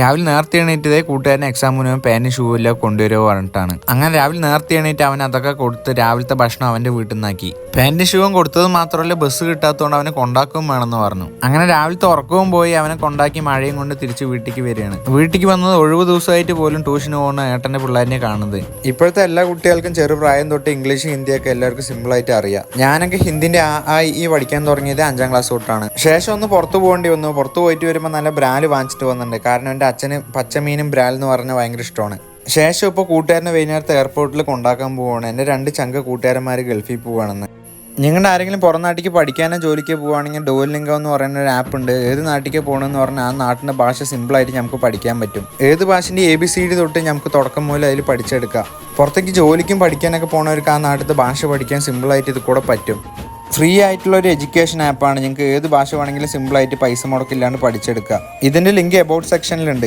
രാവിലെ നേരത്തെ എണീറ്റതേ കൂട്ടുകാരൻ എക്സാം മുന്നേ പാന്റും ഷൂ എല്ലാം കൊണ്ടുവരുമോ പറഞ്ഞിട്ടാണ്. അങ്ങനെ രാവിലെ നേരത്തെ എണീറ്റ് അവൻ അതൊക്കെ കൊടുത്ത് രാവിലത്തെ ഭക്ഷണം അവന്റെ വീട്ടിൽ നിന്നാക്കി പാന്റും ഷൂവും കൊടുത്തത് മാത്രമല്ല ബസ് കിട്ടാത്തതുകൊണ്ട് അവനെ കൊണ്ടാക്കും വേണമെന്ന് പറഞ്ഞു. അങ്ങനെ രാവിലത്തെ ഉറക്കവും പോയി അവനെ കൊണ്ടാക്കി മഴയും കൊണ്ട് തിരിച്ച് വീട്ടിലേക്ക് വരികയാണ്. വീട്ടിലേക്ക് വന്നത് ഒഴിവ് ദിവസമായിട്ട് പോലും ട്യൂഷന് പോകുന്ന ഏട്ടന്റെ പിള്ളേരെ കാണുന്നത്. ഇപ്പോഴത്തെ എല്ലാ കുട്ടികൾക്കും ചെറുപ്രായം തൊട്ട് ഇംഗ്ലീഷ് ഹിന്ദിയൊക്കെ എല്ലാവർക്കും സിമ്പിൾ ആയിട്ട് അറിയാം. ഞാനൊക്കെ ഹിന്ദിന്റെ ആ ഈ പഠിക്കാൻ തുടങ്ങിയത് അഞ്ചാം ക്ലാസ് തൊട്ടാണ്. ശേഷം ഒന്ന് പുറത്തു പോകേണ്ടി വന്നു. പുറത്തു പോയിട്ട് വരുമ്പോൾ നല്ല ബ്രാൻഡ് വാങ്ങിച്ചിട്ട് വന്നിട്ടുണ്ട്. കാരണം എന്റെ അച്ഛന് പച്ചമീനും ബ്രാൽ എന്ന് പറഞ്ഞ ഭയങ്കര ഇഷ്ടമാണ് ശേഷം ഇപ്പോൾ കൂട്ടുകാരനെ വൈകുന്നേരത്തെ എയർപോർട്ടിൽ കൊണ്ടാക്കാൻ പോവുകയാണ് എന്റെ രണ്ട് ചങ്ക കൂട്ടുകാരന്മാർ ഗൾഫിൽ പോവുകയാണെന്ന് നിങ്ങളുടെ ആരെങ്കിലും പുറം നാട്ടിലേക്ക് പഠിക്കാനോ ജോലിക്ക് പോവുകയാണെങ്കിൽ ഡോലിംഗോ എന്ന് പറയുന്ന ഒരു ആപ്പ് ഉണ്ട്. ഏത് നാട്ടിലേക്ക് പോകണമെന്ന് പറഞ്ഞാൽ ആ നാട്ടിന്റെ ഭാഷ സിമ്പിളായിട്ട് നമുക്ക് പഠിക്കാൻ പറ്റും. ഏത് ഭാഷന്റെ എ ബി സി ഡി തൊട്ട് നമുക്ക് തുടക്കം മുതൽ അതിൽ പഠിച്ചെടുക്കാം. പുറത്തേക്ക് ജോലിക്കും പഠിക്കാനൊക്കെ പോണവർക്ക് ആ നാട്ടിലത്തെ ഭാഷ പഠിക്കാൻ സിമ്പിളായിട്ട് ഇത് കൂടെ പറ്റും. ഫ്രീ ആയിട്ടുള്ള ഒരു എഡ്യൂക്കേഷൻ ആപ്പാണ് നിങ്ങൾക്ക് ഏത് ഭാഷ വേണമെങ്കിലും സിമ്പിളായിട്ട് പൈസ മുടക്കില്ലാണ്ട് പഠിച്ചെടുക്കുക. ഇതിന്റെ ലിങ്ക് എബൌട്ട് സെക്ഷനിലുണ്ട്